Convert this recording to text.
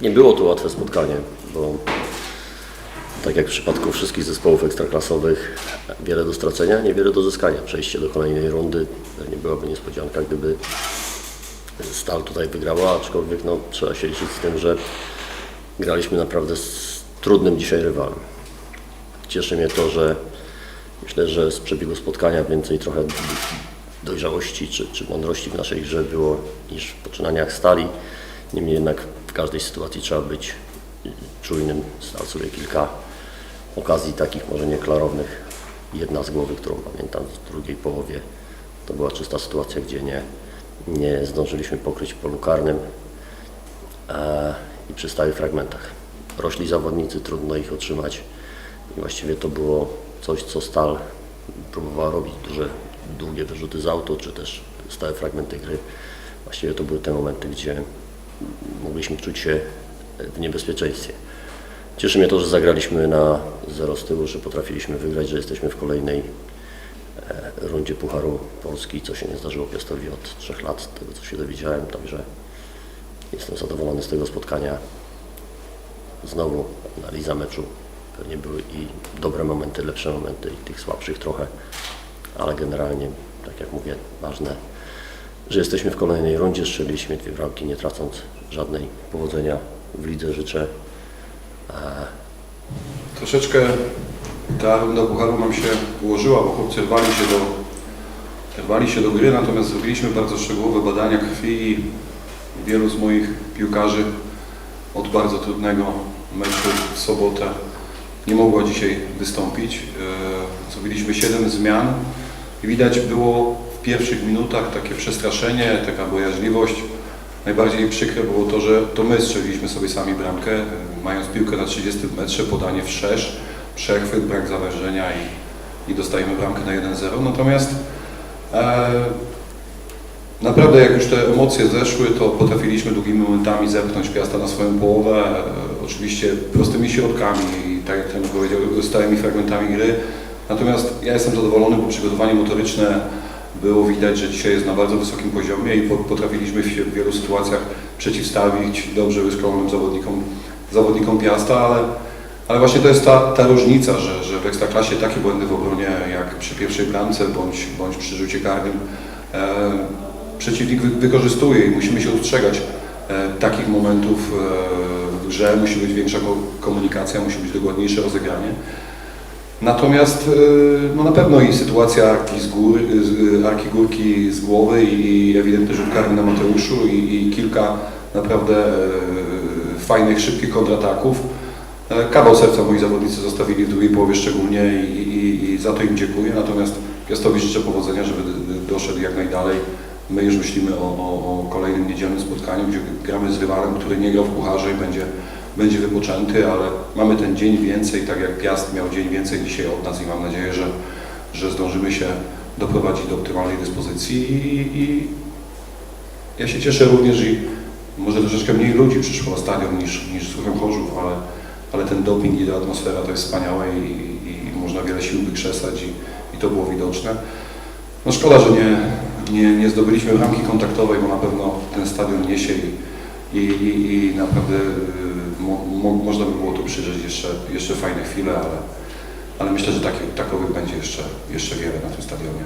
Nie było to łatwe spotkanie, bo tak jak w przypadku wszystkich zespołów ekstraklasowych, wiele do stracenia, niewiele do zyskania. Przejście do kolejnej rundy nie byłaby niespodzianka, gdyby Stal tutaj wygrała, aczkolwiek no, trzeba się liczyć z tym, że graliśmy naprawdę z trudnym dzisiaj rywalem. Cieszy mnie to, że myślę, że z przebiegu spotkania więcej trochę dojrzałości czy, czy mądrości w naszej grze było niż w poczynaniach stali. Niemniej jednak w każdej sytuacji trzeba być czujnym. Stal sobie kilka okazji takich może nieklarownych. Jedna z głowy, którą pamiętam w drugiej połowie, to była czysta sytuacja, gdzie nie, nie zdążyliśmy pokryć polu karnym e, i przy stałych fragmentach. Rośli zawodnicy, trudno ich otrzymać i właściwie to było coś, co Stal próbowała robić, duże, długie wyrzuty z auto, czy też stałe fragmenty gry. Właściwie to były te momenty, gdzie mogliśmy czuć się w niebezpieczeństwie. Cieszy mnie to, że zagraliśmy na zero z tyłu, że potrafiliśmy wygrać, że jesteśmy w kolejnej e, rundzie Pucharu Polski, co się nie zdarzyło Piastowi od trzech lat, z tego co się dowiedziałem, także jestem zadowolony z tego spotkania. Znowu analiza meczu. Pewnie były i dobre momenty, lepsze momenty i tych słabszych trochę, ale generalnie, tak jak mówię, ważne, że jesteśmy w kolejnej rundzie, strzeliliśmy dwie bramki, nie tracąc żadnej powodzenia w lidze. Życzę Troszeczkę ta runda Pucharu nam się ułożyła, bo chłopcy rwali się do, rwali się do gry, natomiast zrobiliśmy bardzo szczegółowe badania krwi i wielu z moich piłkarzy od bardzo trudnego meczu w sobotę nie mogło dzisiaj wystąpić. E, Zrobiliśmy 7 zmian i widać było w pierwszych minutach takie przestraszenie, taka bojaźliwość. Najbardziej przykre było to, że to my strzeliliśmy sobie sami bramkę, e, mając piłkę na 30 metrze, podanie w szerz, przechwyt, brak zawężenia i, i dostajemy bramkę na 1-0. Natomiast e, naprawdę jak już te emocje zeszły, to potrafiliśmy długimi momentami zepchnąć Piasta na swoją połowę, e, oczywiście prostymi środkami i tak jak ten powiedział, stałymi fragmentami gry. Natomiast ja jestem zadowolony, bo przygotowanie motoryczne było widać, że dzisiaj jest na bardzo wysokim poziomie i po- potrafiliśmy się w wielu sytuacjach przeciwstawić dobrze wyszkolonym zawodnikom, zawodnikom Piasta, ale, ale właśnie to jest ta, ta różnica, że, że w Ekstraklasie takie błędy w obronie jak przy pierwszej bramce bądź, bądź przy rzucie karnym e, przeciwnik wy, wykorzystuje i musimy się ustrzegać e, takich momentów e, w grze, musi być większa ko- komunikacja, musi być dokładniejsze rozegranie. Natomiast y, no na pewno i sytuacja Arki z góry, z- Arki Górki z głowy i ewidentny rzut karny na Mateuszu i, i kilka naprawdę e, fajnych, szybkich kontrataków. E, Kawał serca moi zawodnicy zostawili w drugiej połowie szczególnie i, i, i za to im dziękuję. Natomiast Piastowi życzę powodzenia, żeby doszedł jak najdalej. My już myślimy o, o, o kolejnym niedzielnym spotkaniu, gdzie gramy z rywalem, który nie grał w pucharze i będzie będzie wypoczęty, ale mamy ten dzień więcej, tak jak Piast miał dzień więcej dzisiaj od nas i mam nadzieję, że, że zdążymy się doprowadzić do optymalnej dyspozycji i, i ja się cieszę również i może troszeczkę mniej ludzi przyszło na stadion niż, niż słucham Chorzów, ale, ale ten doping i ta atmosfera to jest wspaniałe i, i można wiele sił wykrzesać i, i to było widoczne. No szkoda, że nie, nie, nie zdobyliśmy bramki kontaktowej, bo na pewno ten stadion niesie i, i, i naprawdę y, mo, mo, można by było tu przeżyć jeszcze, jeszcze fajne chwile, ale, ale myślę, że takich, takowych będzie jeszcze, jeszcze wiele na tym stadionie.